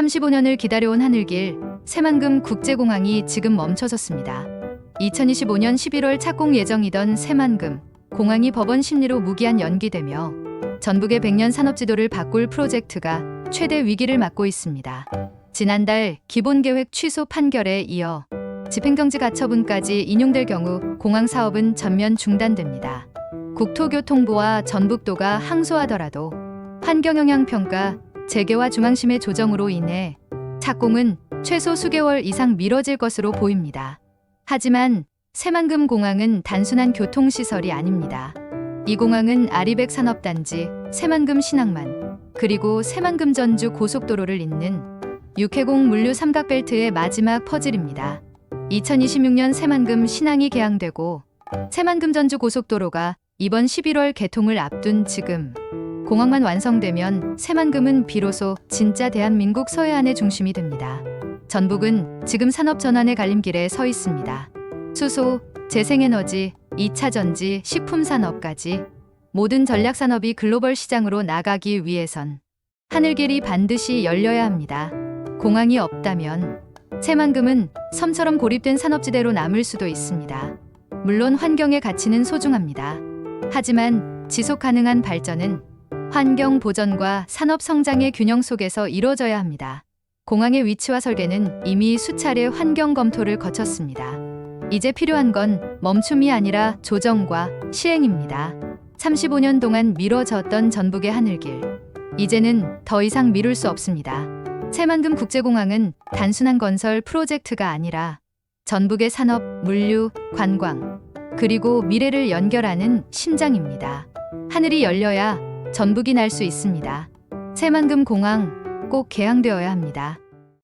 35년을 기다려온 하늘길 새만금 국제공항이 지금 멈춰졌습니다. 2025년 11월 착공 예정이던 새만금 공항이 법원 심리로 무기한 연기되며 전북의 100년 산업지도를 바꿀 프로젝트가 최대 위기를 맞고 있습니다. 지난달 기본계획 취소 판결에 이어 집행정지 가처분까지 인용될 경우 공항 사업은 전면 중단됩니다. 국토교통부와 전북도가 항소하더라도 환경영향평가 재개와 중앙심의 조정으로 인해 착공은 최소 수개월 이상 미뤄질 것으로 보입니다. 하지만 새만금 공항은 단순한 교통시설이 아닙니다. 이 공항은 아리백 산업단지, 새만금 신항만, 그리고 새만금 전주 고속도로를 잇는 육해공 물류 삼각벨트의 마지막 퍼즐입니다. 2026년 새만금 신항이 개항되고 새만금 전주 고속도로가 이번 11월 개통을 앞둔 지금 공항만 완성되면 새만금은 비로소 진짜 대한민국 서해안의 중심이 됩니다. 전북은 지금 산업 전환의 갈림길에 서 있습니다. 수소, 재생에너지, 2차 전지, 식품 산업까지 모든 전략 산업이 글로벌 시장으로 나가기 위해선 하늘길이 반드시 열려야 합니다. 공항이 없다면 새만금은 섬처럼 고립된 산업지대로 남을 수도 있습니다. 물론 환경의 가치는 소중합니다. 하지만 지속 가능한 발전은 환경 보전과 산업 성장의 균형 속에서 이루어져야 합니다. 공항의 위치와 설계는 이미 수차례 환경 검토를 거쳤습니다. 이제 필요한 건 멈춤이 아니라 조정과 시행입니다. 35년 동안 미뤄졌던 전북의 하늘길. 이제는 더 이상 미룰 수 없습니다. 새만금 국제공항은 단순한 건설 프로젝트가 아니라 전북의 산업, 물류, 관광, 그리고 미래를 연결하는 심장입니다. 하늘이 열려야 전북이 날 수 있습니다. 새만금 공항 꼭 개항되어야 합니다.